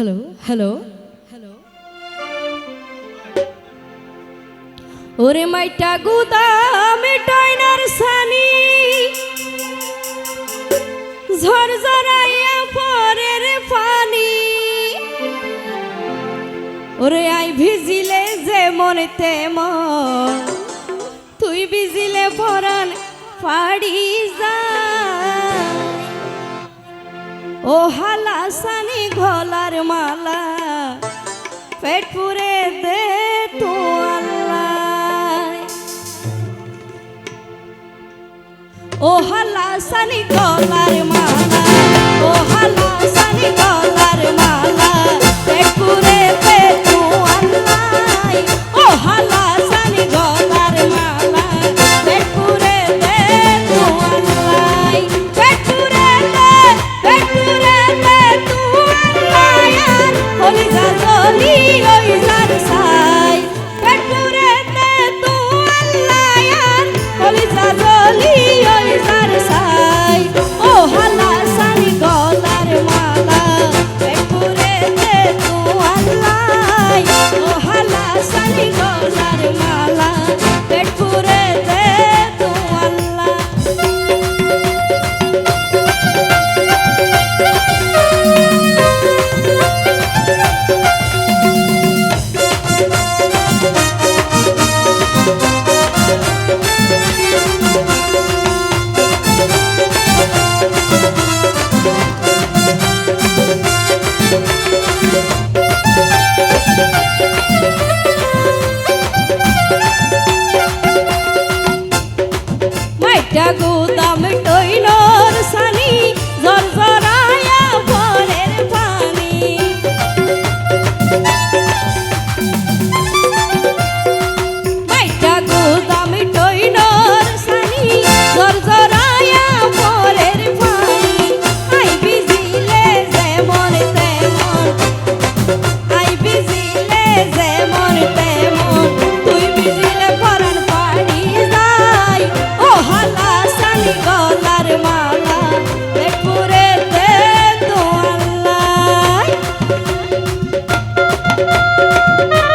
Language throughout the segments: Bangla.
হ্যালো হ্যালো হ্যালো ওরে মাইটা গুদামে টাইনার সানি ঝড় ঝরাইয়া পরের পানি। ওরে আই ভিজিলে যে মন তুই ভিজিলে পরান পাড়ি যায় ও হালা সানি গলার মালা, পেট পুরে দে তো আল্লাহ। সানি গলার মালা, ও হালা সানি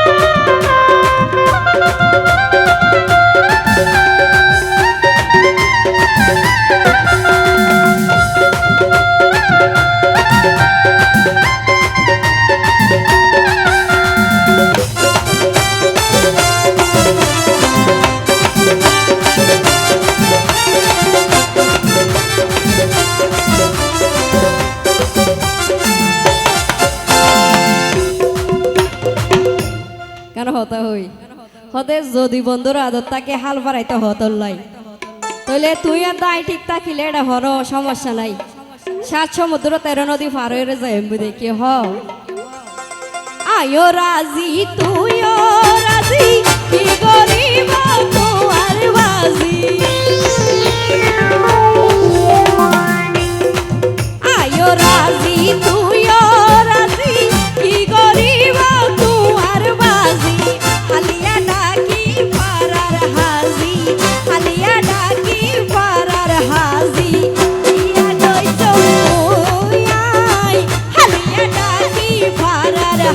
Thank you. হতা হই। হতে যদি বন্ধুর আদর তাকে হাল বাড়াইতে হতর লাই। তাহলে তুই আর দায় ঠিক থাকিলে এটা হর সমস্যা নাই। সাত সমুদ্র তেরো নদী পার হয়ে যায় দেখি হ? আয়ো রাজি, তুইও রাজি, কি গরিব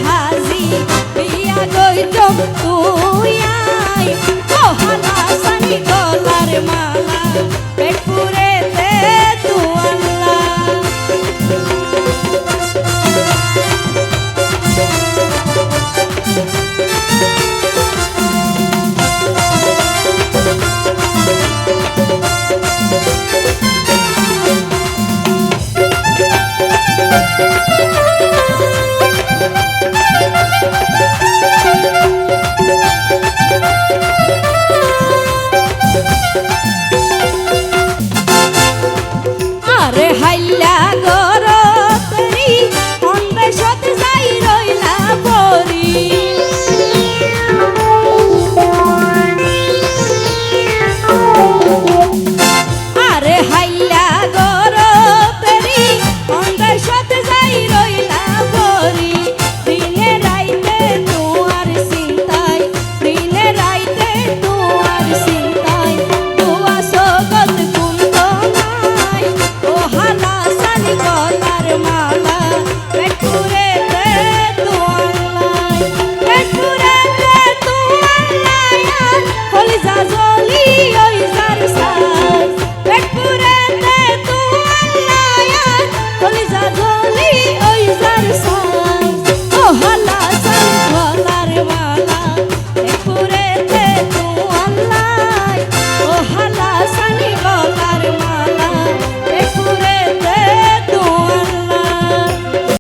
হাজি বিয়া দৈতম তুই আই ওহানা সানি গলার মালা পেটপুরেতে